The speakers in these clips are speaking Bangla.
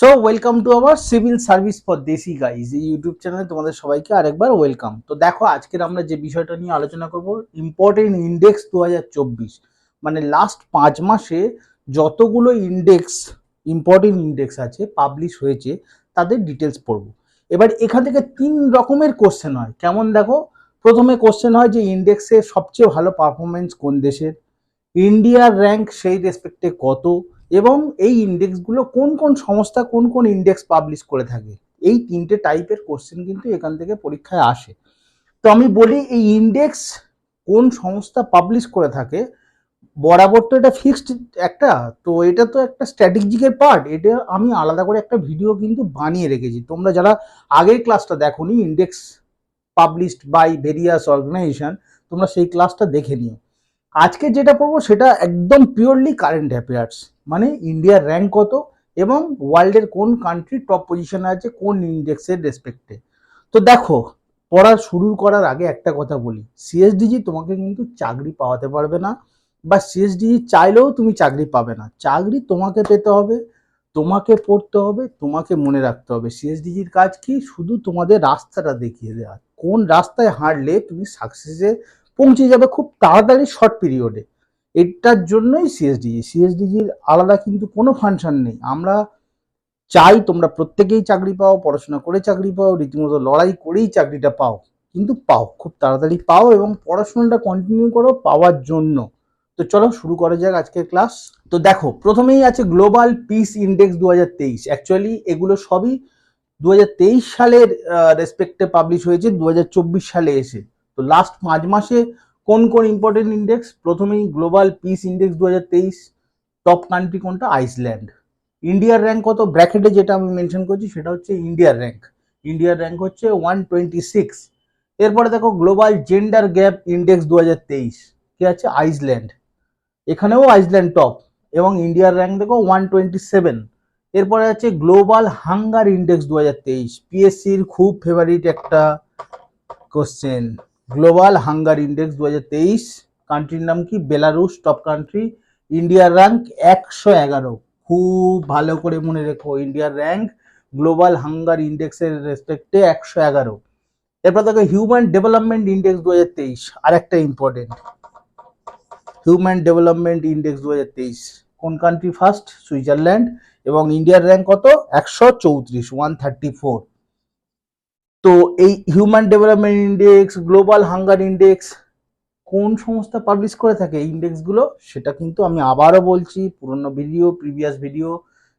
So welcome to our civil service for desi guys এই ইউটিউব চ্যানেলে তোমাদের সবাইকে আরেকবার ওয়েলকাম তো দেখো, আজকের আমরা যে বিষয়টা নিয়ে আলোচনা করব ইম্পর্টেন্ট ইন্ডেক্স দু হাজার চব্বিশ। মানে লাস্ট পাঁচ মাসে যতগুলো ইন্ডেক্স ইম্পর্টেন্ট ইন্ডেক্স আছে পাবলিশ হয়েছে, তাদের ডিটেলস পড়ব। এবার এখান থেকে তিন রকমের কোশ্চেন হয়। কেমন দেখো? প্রথমে কোশ্চেন হয় যে ইন্ডেক্সে সবচেয়ে ভালো পারফরমেন্স কোন দেশের? ইন্ডিয়ার র্যাঙ্ক সেই রেসপেক্টে কত? এবং এই ইন্ডেক্সগুলো কোন কোন সংস্থা কোন কোন ইন্ডেক্স পাবলিশ করে থাকে? এই তিনটে টাইপের কোশ্চেন কিন্তু এখান থেকে পরীক্ষায় আসে। তো আমি বলি, এই ইন্ডেক্স কোন সংস্থা পাবলিশ করে থাকে, বরাবর তো এটা ফিক্সড একটা, তো এটা তো একটা স্ট্র্যাটেজিকের পার্ট এটা আমি আলাদা করে একটা ভিডিও কিন্তু বানিয়ে রেখেছি। তোমরা যারা আগের ক্লাসটা দেখোনি index published by various organisation তোমরা সেই ক্লাসটা দেখে নিও। আজকে যেটা পড়ব সেটা একদম পিওরলি কারেন্ট অ্যাফেয়ার্স মানে ইন্ডিয়ার র্যাঙ্ক কত এবং ওয়ার্ল্ডের কোন কান্ট্রি টপ পজিশনে আছে, কোন ইন্ডেক্সের রেসপেক্টে তো দেখো, পড়া শুরু করার আগে একটা কথা বলি। সিএসডিজি তোমাকে কিন্তু চাকরি পাওয়াতে পারবে না বা সিএসডিজি চাইলেও তুমি চাকরি পাবে না। চাকরি তোমাকে পেতে হবে, তোমাকে পড়তে হবে, তোমাকে মনে রাখতে হবে। সিএসডিজির কাজ কি? শুধু তোমাদের রাস্তাটা দেখিয়ে দেওয়া। কোন রাস্তায় হাঁটলে তুমি সাকসেসে পৌঁছে যাবে খুব তাড়াতাড়ি শর্ট পিরিয়ডে এটার জন্যই সিএসডিজি সিএসডিজির আলাদা কিন্তু কোনো ফাংশন নেই। আমরা চাই তোমরা প্রত্যেকেই চাকরি পাও, পড়াশোনা করে চাকরি পাও, রীতিমতো লড়াই করেই চাকরিটা পাও। কিন্তু পাও, খুব তাড়াতাড়ি পাও এবং পড়াশোনাটা কন্টিনিউ করো পাওয়ার জন্য। তো চলো শুরু করা যাক আজকের ক্লাস তো দেখো, প্রথমেই আছে গ্লোবাল পিস ইন্ডেক্স দু হাজার তেইশ। অ্যাকচুয়ালি এগুলো সবই দু হাজার তেইশ সালের রেসপেক্টে পাবলিশ হয়েছে দু হাজার চব্বিশ সালে এসে। তো লাস্ট পাঁচ মাসে কোন কোন ইম্পর্টেন্ট ইন্ডেক্স প্রথমেই গ্লোবাল পিস ইন্ডেক্স দু হাজার তেইশ টপ কান্ট্রি কোনটা? আইসল্যান্ড ইন্ডিয়ার র্যাঙ্ক কত? ব্র্যাকেটে যেটা আমি মেনশন করছি সেটা হচ্ছে ইন্ডিয়ার র্যাঙ্ক ইন্ডিয়ার র্যাঙ্ক হচ্ছে ওয়ান টোয়েন্টি সিক্স এরপরে দেখো গ্লোবাল জেন্ডার গ্যাপ ইন্ডেক্স দু হাজার তেইশ। কি আছে? আইসল্যান্ড এখানেও আইসল্যান্ড টপ এবং ইন্ডিয়ার র্যাঙ্ক দেখো ওয়ান টোয়েন্টি সেভেন এরপরে আছে গ্লোবাল হাঙ্গার ইন্ডেক্স দু হাজার তেইশ পিএসসির খুব ফেভারিট একটা কোশ্চেন গ্লোবাল হাঙ্গার ইন্ডেক্স দু হাজার তেইশ কান্ট্রির নাম কি? বেলারুস টপ কান্ট্রি ইন্ডিয়ার র্যাঙ্ক একশো এগারো। খুব ভালো করে মনে রেখো ইন্ডিয়ার র্যাঙ্ক গ্লোবাল হাঙ্গার ইন্ডেক্সের রেসপেক্টে একশো এগারো। এরপর দেখো হিউম্যান ডেভেলপমেন্ট ইন্ডেক্স দু হাজার তেইশ আর একটা ইম্পর্টেন্ট হিউম্যান ডেভেলপমেন্ট ইন্ডেক্স দু হাজার তেইশ, কোন কান্ট্রি ফার্স্ট সুইজারল্যান্ড এবং ইন্ডিয়ার র্যাঙ্ক কত? একশো চৌত্রিশ ওয়ান থার্টি ফোর তো এই human development index global hunger index কোন সংস্থা পাবলিশ করে থাকে এই ইন্ডেক্সগুলো সেটা কিন্তু আমি আবারও বলছি পুরনো ভিডিও প্রিভিয়াস ভিডিও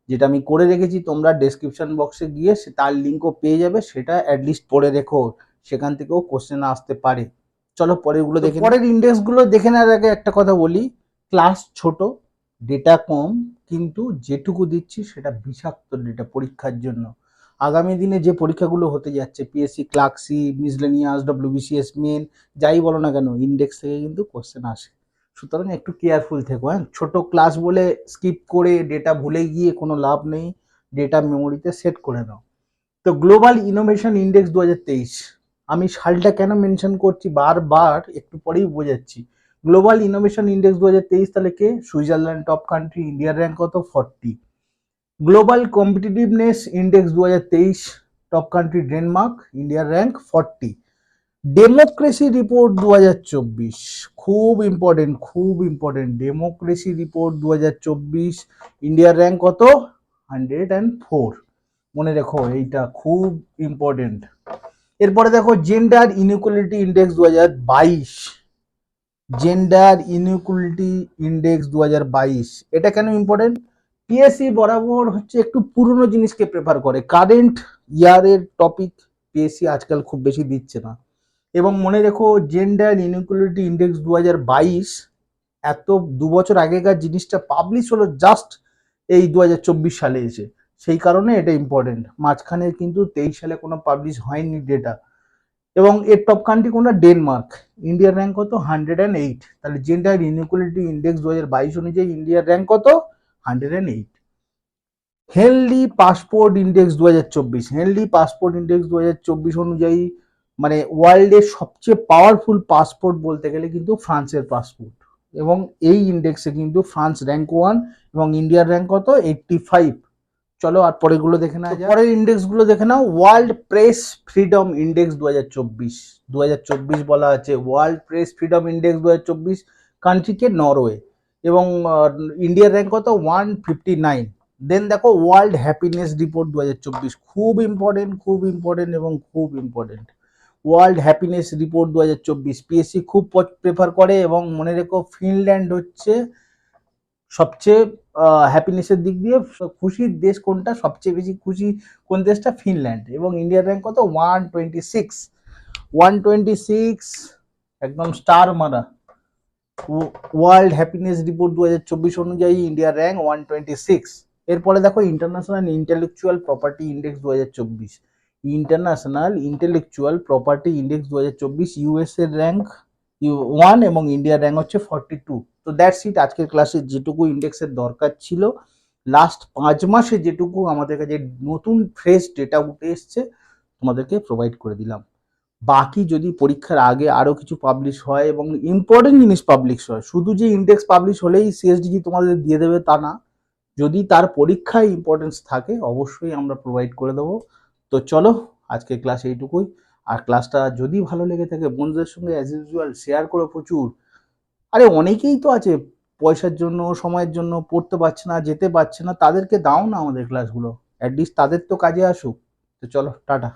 যেটা আমি করে রেখেছি তোমরা ডেসক্রিপশন বক্সে গিয়ে সে তার লিঙ্কও পেয়ে যাবে সেটা অ্যাটলিস্ট পড়ে রেখো সেখান থেকেও কোশ্চেন আসতে পারে। চলো পরেরগুলো দেখে পরের ইন্ডেক্সগুলো দেখে নেওয়ার আগে একটা কথা বলি ক্লাস ছোট ডেটা কম কিন্তু যেটুকু দিচ্ছি সেটা বিষাক্ত ডেটা পরীক্ষার জন্য। আগামী দিনে যে পরীক্ষাগুলো হতে যাচ্ছে PSC clerkship miscellaneous WBCS main যাই বলো না কেন ইন্ডেক্স থেকে কিন্তু কোশ্চেন আসে। সুতরাং একটু কেয়ারফুল থেকো হ্যাঁ? ছোট ক্লাস বলে স্কিপ করে ডেটা ভুলে গিয়ে কোনো লাভ নেই ডেটা মেমোরিতে সেট করে নাও। তো গ্লোবাল ইনোভেশন ইন্ডেক্স দু হাজার তেইশ, আমি সালটা কেন মেনশন করছি? বারবার একটু পরেই বোঝাচ্ছি। গ্লোবাল ইনোভেশন ইন্ডেক্স দু হাজার তাহলে কে? সুইজারল্যান্ড টপ কান্ট্রি ইন্ডিয়ার র্যাঙ্ক কত? ফর্টি গ্লোবাল কম্পিটিটিভনেস ইন্ডেক্স দু হাজার তেইশ টপ কান্ট্রি ডেনমার্ক ইন্ডিয়ার র্যাঙ্ক ফর্টি ডেমোক্রেসি রিপোর্ট দু হাজার চব্বিশ, খুব ইম্পর্টেন্ট খুব ইম্পর্টেন্ট ডেমোক্রেসি রিপোর্ট দু হাজার চব্বিশ ইন্ডিয়ার র্যাঙ্ক কত? হান্ড্রেড অ্যান্ড ফোর মনে রেখো, এইটা খুব ইম্পর্টেন্ট এরপরে দেখো জেন্ডার ইনইকুয়ালিটি ইন্ডেক্স দু হাজার বাইশ। জেন্ডার ইনইকুয়ালিটি ইন্ডেক্স দু হাজার বাইশ, এটা কেন ইম্পর্টেন্ট পিএসসি বরাবর হচ্ছে একটু পুরনো জিনিসকে প্রেফার করে। কারেন্ট ইয়ারের টপিক পিএসসি আজকাল খুব বেশি দিচ্ছে না। এবং মনে রেখো জেন্ডার ইনইকুয়ালিটি ইন্ডেক্স দু বাইশ, এত দু বছর আগেকার জিনিসটা পাবলিশ হলো জাস্ট এই দু হাজার চব্বিশ সালে এসে। সেই কারণে এটা ইম্পর্টেন্ট মাঝখানে কিন্তু তেইশ সালে কোনো পাবলিশ হয়নি ডেটা এবং এর টপ কান্ট্রি কোনটা? ডেনমার্ক ইন্ডিয়ার র্যাঙ্ক কত? হান্ড্রেড অ্যান্ড এইট তাহলে জেন্ডার ইনইকুয়ালিটি ইন্ডেক্স দু হাজার বাইশ অনুযায়ী ইন্ডিয়ার র্যাঙ্ক কত? Hundred and eight. Healthy passport index দু হাজার চব্বিশ। হেলদি পাসপোর্ট ইন্ডেক্স দু হাজার চব্বিশ অনুযায়ী মানে ওয়ার্ল্ডের সবচেয়ে পাওয়ারফুল পাসপোর্ট বলতে গেলে কিন্তু ফ্রান্সের পাসপোর্ট। এবং এই ইন্ডেক্সে কিন্তু ফ্রান্স র্যাঙ্ক ওয়ান এবং ইন্ডিয়ার র্যাঙ্ক কত? Eighty five. চলো আর পরেরগুলো দেখে নেওয়া যায় পরের ইন্ডেক্সগুলো দেখে নাও। ওয়ার্ল্ড প্রেস ফ্রিডম ইন্ডেক্স দু হাজার চব্বিশ। দু হাজার চব্বিশ বলা আছে। ওয়ার্ল্ড প্রেস ফ্রিডম ইন্ডেক্স দু হাজার চব্বিশ। কান্ট্রিকে নরওয়ে। এবং ইন্ডিয়ার র্যাঙ্ক কত? ওয়ান ফিফটি নাইন দেন দেখো ওয়ার্ল্ড হ্যাপিনেস রিপোর্ট দু হাজার চব্বিশ। খুব ইম্পর্টেন্ট খুব ইম্পর্টেন্ট এবং খুব ইম্পর্টেন্ট ওয়ার্ল্ড হ্যাপিনেস রিপোর্ট দু হাজার চব্বিশ পিএসসি খুব প্রেফার করে এবং মনে রেখো ফিনল্যান্ড হচ্ছে সবচেয়ে হ্যাপিনেসের দিক দিয়ে খুশির দেশ কোনটা? সবচেয়ে বেশি খুশি কোন দেশটা? ফিনল্যান্ড এবং ইন্ডিয়ার র্যাঙ্ক কত? One twenty six one twenty six একদম স্টার মারা। ওয়ার্ল্ড হ্যাপিনেস রিপোর্ট দু হাজার চব্বিশ অনুযায়ী ইন্ডিয়ার র্যাঙ্ক ওয়ান টোয়েন্টি সিক্স এরপরে দেখো ইন্টারন্যাশনাল ইন্টেলেকচুয়াল প্রপার্টি ইন্ডেক্স দু হাজার চব্বিশ। ইন্টারন্যাশনাল ইন্টেলেকচুয়াল প্রপার্টি ইন্ডেক্স দু হাজার চব্বিশ ইউএস এর র্যাঙ্ক ওয়ান এবং ইন্ডিয়ার র্যাঙ্ক হচ্ছে ফর্টি টু তো দ্যাটস ইট আজকের ক্লাসে যেটুকু ইন্ডেক্সের দরকার ছিল। লাস্ট পাঁচ মাসে যেটুকু আমাদের কাছে নতুন ফ্রেশ ডেটা উঠে এসছে, তোমাদেরকে প্রোভাইড করে দিলাম। বাকি যদি পরীক্ষার আগে আরও কিছু পাবলিশ হয় এবং ইম্পর্টেন্ট জিনিস পাবলিশ হয়, শুধু যে ইন্ডেক্স পাবলিশ হলেই সিএসডিজি তোমাদের দিয়ে দেবে তা না। যদি তার পরীক্ষায় ইম্পর্টেন্স থাকে, অবশ্যই আমরা প্রোভাইড করে দেবো। তো চলো আজকে ক্লাস এইটুকুই। আর ক্লাসটা যদি ভালো লেগে থাকে, বন্ধুদের সঙ্গে অ্যাজ ইউজুয়াল শেয়ার করো প্রচুর। আরে অনেকেই তো আছে, পয়সার জন্য, সময়ের জন্য, পড়তে পারছে না, যেতে পারছে না, তাদেরকে দাও না আমাদের ক্লাসগুলো অ্যাটলিস্ট তাদের তো কাজে আসুক। তো চলো, টাটা।